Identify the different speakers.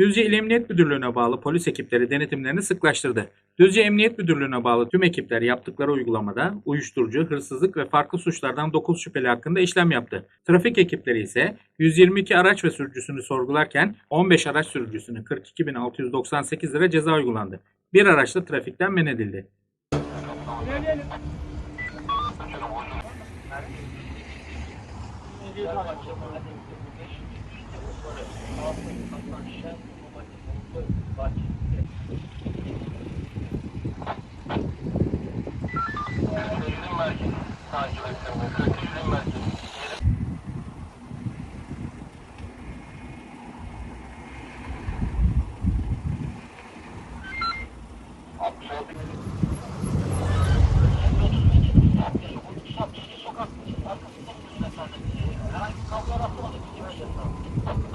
Speaker 1: Düzce İl Emniyet Müdürlüğü'ne bağlı polis ekipleri denetimlerini sıklaştırdı. Düzce Emniyet Müdürlüğü'ne bağlı tüm ekipler yaptıkları uygulamada uyuşturucu, hırsızlık ve farklı suçlardan 9 şüpheli hakkında işlem yaptı. Trafik ekipleri ise 122 araç ve sürücüsünü sorgularken 15 araç sürücüsüne 42.698 lira ceza uygulandı. Bir araç da trafikten men edildi.
Speaker 2: You. takip ettiğimiz Kırklareli merkezindeki yeri... Herhangi bir kavga rastlamadık.